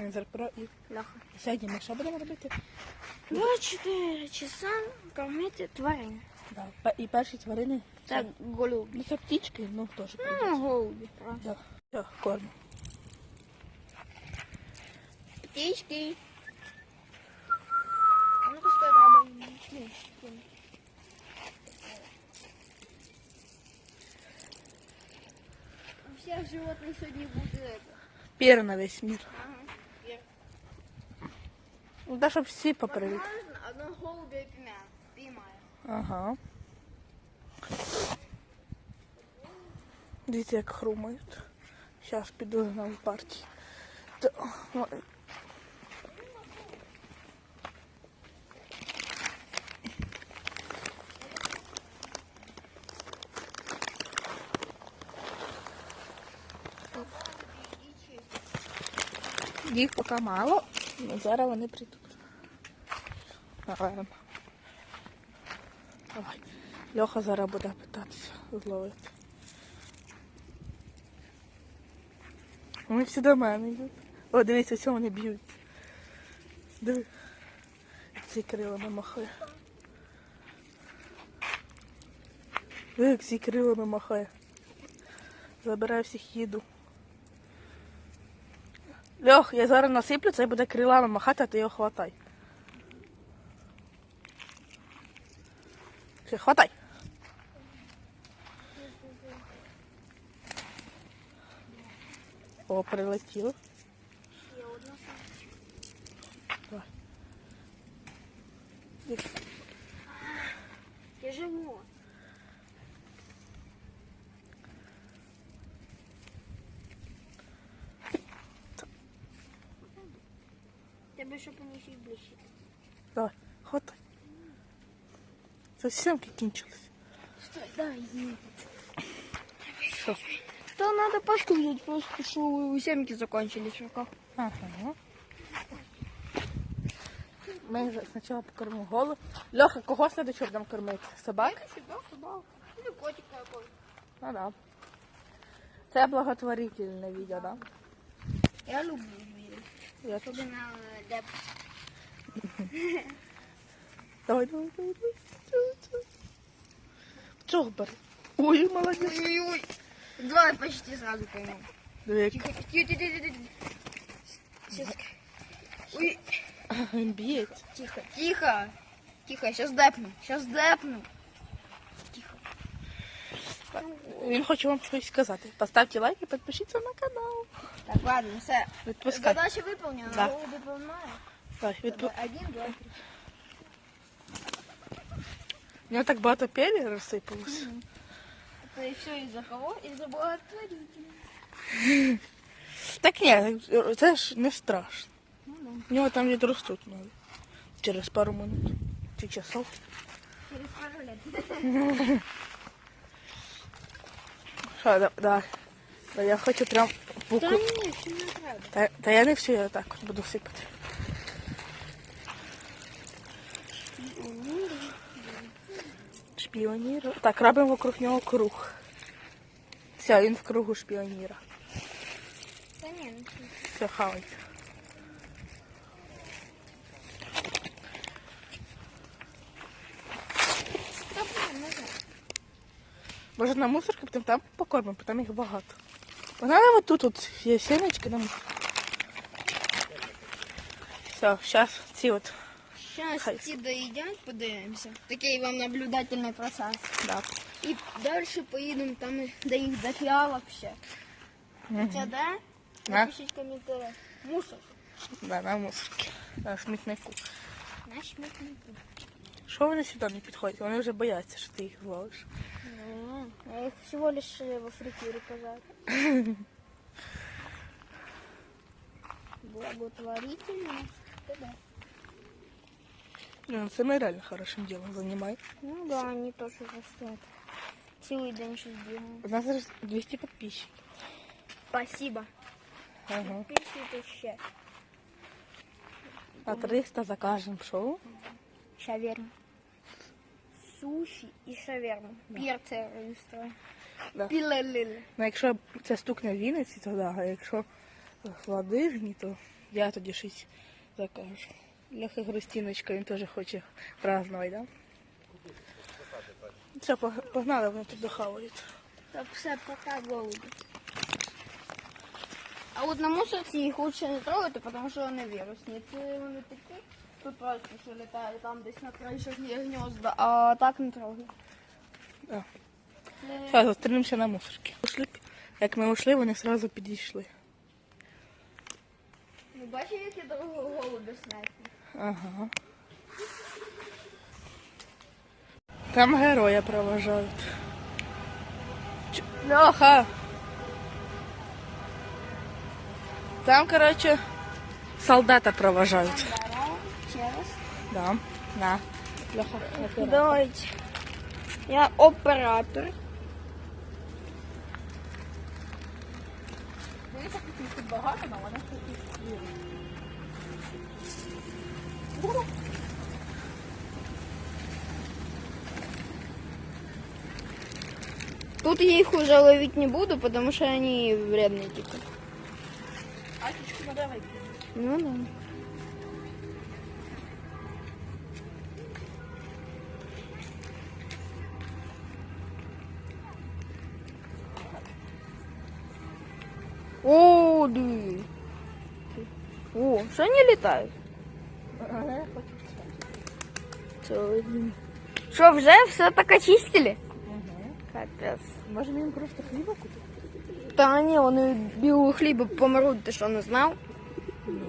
Він зараз про і Льоха. сьогодні ми що будемо робити? 24 часа кормити тварин. Да. пе- І перші тварини. Це голубі. Ну це птічки, ну теж. Ну, голубі, правда. Да. Все, корм. Птички. А ну-ка, стой, треба їм. У всех животных сегодня будет это. Пір на весь мір. Ага. Ну, да, щоб всі попривіт. Возможно, голубя. Поймаю. Ага. Дивіться, як хрумають. Зараз піду на партії. Ну, Їх поки мало, але зараз вони прийдуть. Давай. Льоха зараз буде питатися зловити. Вони всі до мене йдуть. О, дивіться, ось вони б'ють. Диви. Ці крилами махає. Диви, як ці крилами махає. Забираю всіх їду. Льох, я зараз насиплю, це буде крилами махати, а ти його хватай. Все, хватай. О, прилетіло. Ще одна Давай. Тяжело. Щоб вони ще й ближче. Давай, хватай. Сімки кінчились. Стой, дай їм. Що? Да надо пачку взять, просто что у семки закончились пока. Ага. Ми спочатку покормимо голову. Льоха, кого слідчого будемо кормити? Собак? сюда, сюда. Или котик какой. Ну да. Це благотворительне відео, да? Я люблю. Особенно деп. Давай, давай, давай, давай. Чого бери? Ой, молодець. Ой-ой-ой. Два почти сразу як Тихо, тихо, тихо, тихо, тихо. Сейчас. Ой, б'ється. тихо, тихо. Тихо, сейчас депну, сейчас депну. Він хоче вам щось сказати. Поставте лайк і підпишіться на канал. Так, ладно, все. Відпускай. Задача выполнена. Да. Голуби поймаю. Так, відпу... Один, два, три. У нього так багато пелі розсипалося. Это все из-за кого? Из-за благотворителя. Так ні, це ж не страшно. Ну да. У нього там відростуть надо. Через пару минут. Чи часов. Через пару лет. Що, да, да. Бо я хочу прям Да Та ні, не треба. Та, та я не все, я так от буду сипати. Шпіонір. Так, робимо вокруг нього круг. Все, він в кругу шпіоніра. Та ні, не. Все, хавай. Може на мусорку, потім там покормимо, бо там їх багато. Погнали от тут от є сімечки на мусор. Все, зараз ці от. Сейчас Хай. ці доїдять, подивимося. Такий вам наблюдательний процес. Да. І далі поїдемо там, де їх до фіалок ще. Хоча де? Да. Напишіть коментарі. Мусор. Да, на мусорці. На смітнику. Наш смітнику. Що вони сюди не підходять? Вони вже бояться, що ти їх зловиш. Ну, Я їх всього лиш в фритюрі казав. Благотворительность. Да. Ну, це ми реально хорошим ділом займаємо. Ну да, они тоже растут. Целый день сейчас делаем. У нас зараз 200 підписчиків. Спасибо. Ага. Пишите ще. На 300 закажемо шоу. Шаверма. Суші і реєструю. Да. Пілелеле. Ну, якщо це стукне в Вінниці, то да, а якщо в Ладижні, то Я тоді щось закажу. Леха Христиночка, він теж хоче празднувати, да? Все, погнали, вони тут дохавають. Так все, пока, голуби. А от на мусорці їх лучше не трогати, тому що вони вірусні. Це вони такі, тут просто що літають там десь на кришах є гнізда, а так не трогай. Да. Зараз зустрінемося на мусорці. Як ми йшли, вони одразу підійшли. Ну, бачиш, які дорого голуби смертні? Ага. Там героя проважають. Ч- Льоха! Там, короче, солдата проважають. Да. На. Льоха, оператор. Давайте. Я оператор. Дивіться, тут багато, але вони Тут я их уже ловить не буду, потому что они вредные типа. Атічку надо вийти. Ну да. Что они летают? Целый день. Что, уже все так очистили? Капец. Може їм просто хліба купити? Та ні, вони білого хліба помруть, ти що не знав? Ні.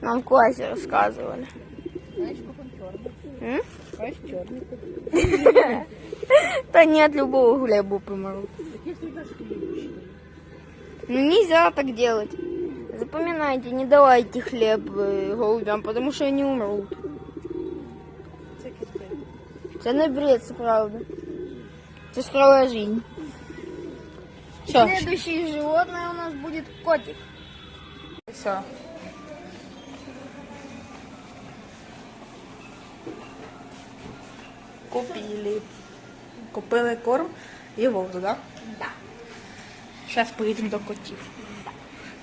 Нам в класі розказували. Знаєш, купим чорний. М? Знаєш, чорний. Та ні, від любого хліба помруть. Такі всегда ж хліб ще. Ну нельзя так делать. Запоминайте, не давайте хлеб э, голубям, потому что они умрут. Це кисти. Это не бред, это правда. Это строгая жизнь. Все. Следующее животное у нас будет котик. Все. Купили. Купили корм і воду, да? Да. Зараз поїдемо до котів.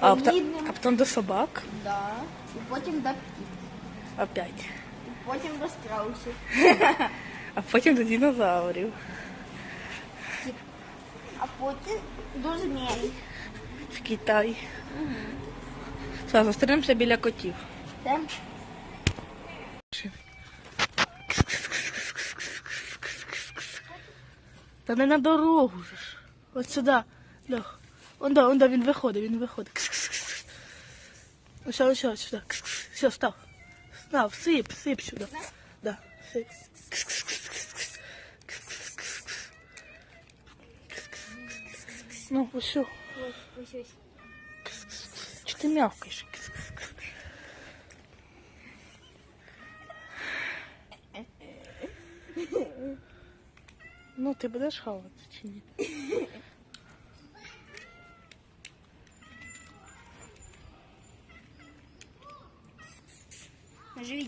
А, пта- а потім до собак. Да. І потім до птиць. Опять. І потім до страусів. А потім до динозаврів. А потім до змій. В Китай. Все, зустрінемося біля котів. Да? Та не на дорогу же ж. От сюди. Льох. Он да, он він виходить, він виходить. Кс-кс-кс. Ось, ось, ось, сюди. Кс-кс. Все, став. Став, сип, сип сюди. Да, сип. Кс-кс-кс-кс-кс. Кс-кс-кс-кс. Кс-кс-кс-кс. Ну, ось що. Ось, ось, ось. Кс-кс-кс. Чи ти мявкаєш? Кс-кс-кс. Ну, ти будеш хавати чи ні?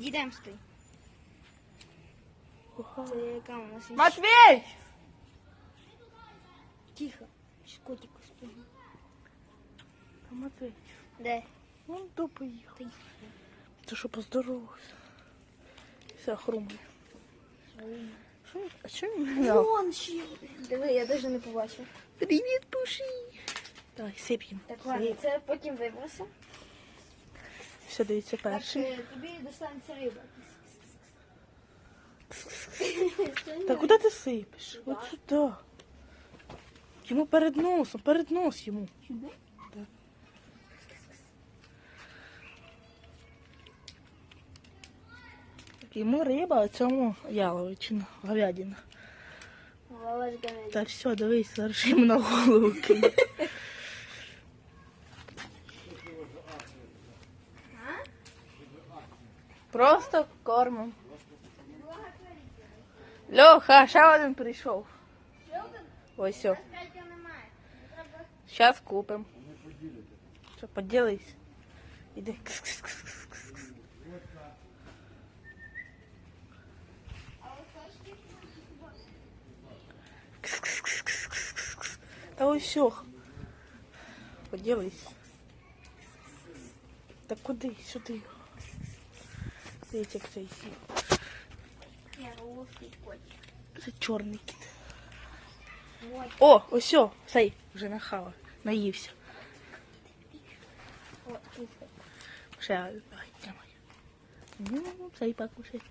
Відійдемо з Це яка у нас є? Матвій! Тихо. Щас котику спину. Та Матвій. Де? Ну, до поїхав. Ти що поздоровався? Все, хрумає. А що він взяв? Вон ще. Диви, я навіть не побачив. Привіт, пуші. Давай, сип їм. Так, ладно, це потім вибросимо. Все, дивіться перший. Так, е, тобі достанеться риба. Та куди ти сипеш? От сюди. Йому перед носом, перед нос йому. Сюди? Да. Йому риба, а цьому яловичина, говядина. Та все, дивись, зараз йому на голову кине. Просто кормом. Льоха, ще один прийшов. Ось все. Зараз купимо. Що, поділись? Іди. Кс-кс-кс-кс-кс. Кс-кс-кс-кс-кс-кс. Та ось все. Поділись. Та куди? Сюди. Дивіться, як цей сів. Це чорний кіт. О, ось, цей вже нахава. Наївся. Ще, давай, тримай. Ну, цей покушай.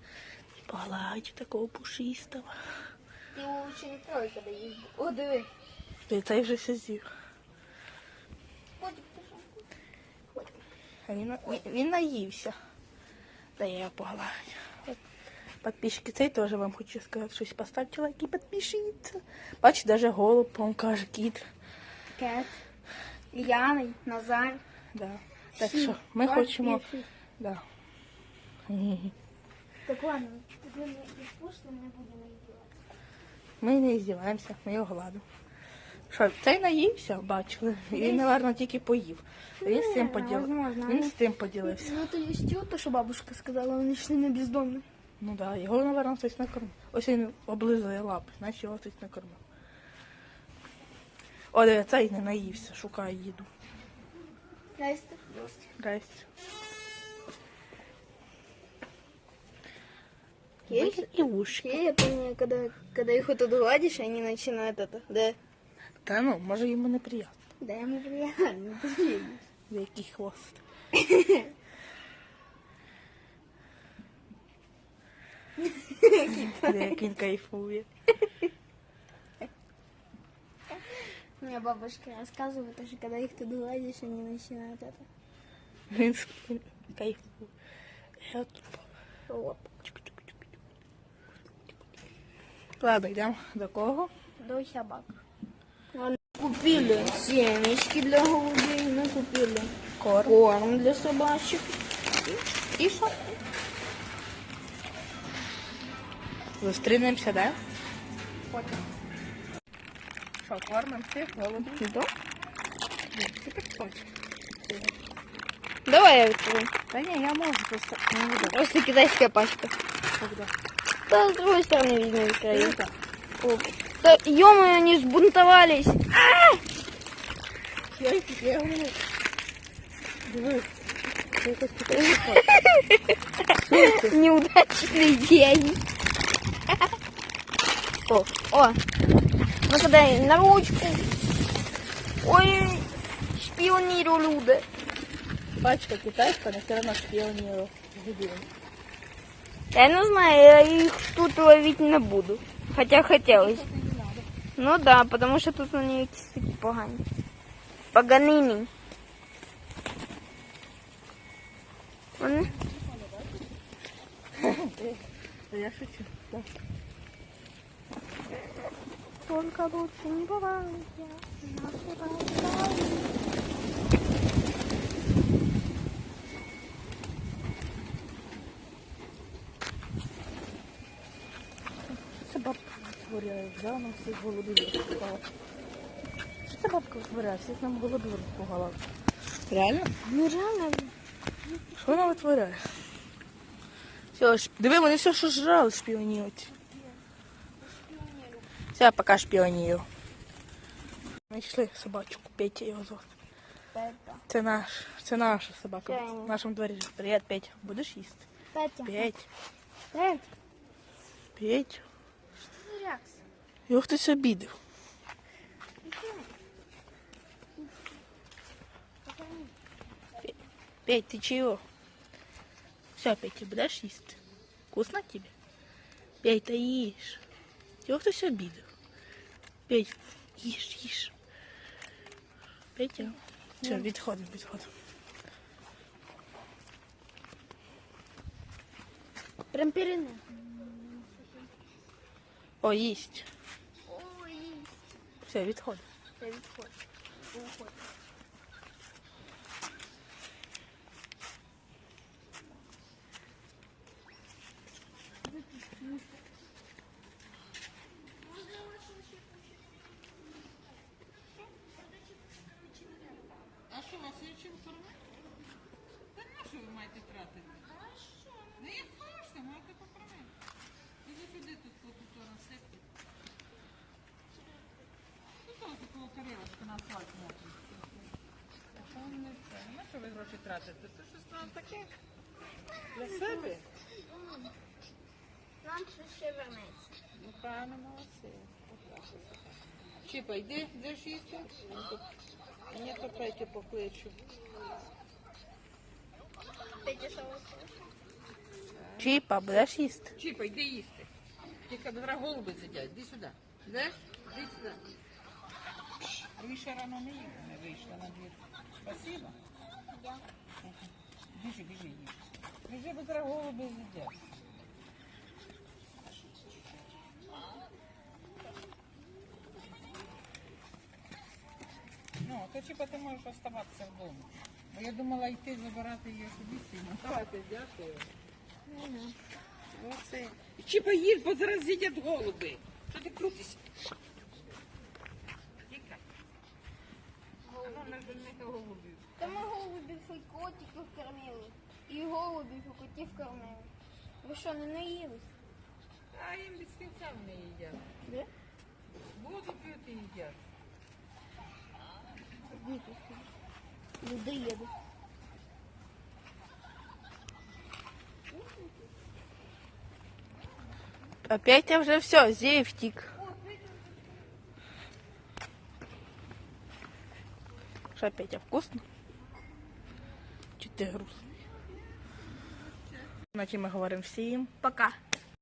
Погладь такого пушистого. Ты его лучше не трогай, когда есть. О, давай. Ти цей вже все з'їв. Він, він наївся. Да я його погладю. От. Подписчики, цей теж вам хочу сказати, щось поставте лайк і підпишіться. Бачите, навіть голуб, он каже, кіт. Кэт. Яной, Назар. Да. Так Всі. що ми Бачите, хочемо. всі. Да. Так ладно, ты не вкусно, мы будем издеваться. Ми не здіваємося, ми його гладимо. Що, цей наївся, бачили. Він, напевно, тільки поїв. Він з цим Не, поділився. возможно, Він ну. з тим поділився. Ну, это есть то, что бабушка сказала, он еще не бездомный. Ну так, да, його, напевно, хтось накормив. Ось він облизує лапи, значить його хтось накормив. О, диви, цей не наївся, шукає їду. Здрасте. Здрасте. Есть? І вушки. Я помню, когда, когда их вот тут гладишь, они начинают это, да, Та ну, може йому неприємно. да, ему приятно, ты видишь. За який хвост. Де як він кайфує. Мне бабушка рассказывает, что когда их тут гладишь, они начинают это. Він с- він кайфує. Я тут Оп. Ладно, йдемо до кого? До собак. Купили семечки для голубей, мы купили Корм. корм для собачек. І що? Зустрінемося, да? Потім. Що, кормимо всіх голубів? Да? Тепер хочеш. Давай я открою. Та ні, я можу просто не буду. Просто китайская пачка. Когда? Да, с другой стороны видно открою. Круто. Оп. Да, ё они сбунтовались. Я їх я говорю. Дивись. Це якось таке. Неудачный день. О, о. Ну подай на ручку. Ой, шпионирую люди. Пачка китайська, але все одно шпіонію згубили. Я не знаю, я их тут ловить не буду. Хотя хотелось. Ну да, потому что тут они якісь такі погані. Поганини. Вони? Та я шучу. Так. Только лучше не бывает. я взяла нам всіх голубів розпугала. Що це бабка витворяє? Всіх нам голубів розпугала. Реально? Ну реально. Що вона витворяє? Все, диви, вони все, що жрали, шпіоніють. Все, пока шпіонію. Знайшли собачку, Петя його звати. Петя. Це наш, це наша собака. Петя. В нашому дворі. Привіт, Петя. Будеш їсти? Петя. Петь, Петя. Петь. Його хтось обідав. Петь, ты чего? Все, Петя, будешь есть? Вкусно тебе? Петь, та ешь. Його хтось обідав. Петь, їж, їж. Петя. Все, відходимо, відходимо. Прям перед О, їсть. Ой, Все, відходимо. я відходжу. Уходь. А що, вас є чим кормити? Та на що ви маєте тратити? А що? Ну як хочете, маєте покормити. Іди сюди тут по ту сторону сипки. То на асфальт можна. Не це. На що ви гроші тратите? Це щось там таке для себе. Нам це ще вернеться. Ну, правильно, молодці. Чіпа, йди, де ж їсти? То- Мені то Петю покличу. Петя, що ви Чіпа, будеш їсти? Чіпа, йди їсти. Тільки зараз голуби сидять. Іди сюди. Йдеш? Іди сюди. Ви ще рано не їли, не вийшла на двір. Спасибо. Біжи, біжи, їж. Біжи, бо зараз голуби з'їдять. Ну, то чіпа ти можеш оставатися вдома. Бо я думала йти забирати її собі сильно. Давайте, дякую. Оце. Чіпа їж, бо зараз з'їдять голуби. Що ти крутишся? не не голубів. Та ми голубів і котиків кормили. І голубів, і котів кормили. Ви що, не наїлись? А їм без кінця не їдять. Де? Воду п'ють і їдять. Люди їдуть. А Петя вже все, з'їв втік. Що, Петя, вкусно? Чи ти грустний? На чим ми говоримо всім? Пока.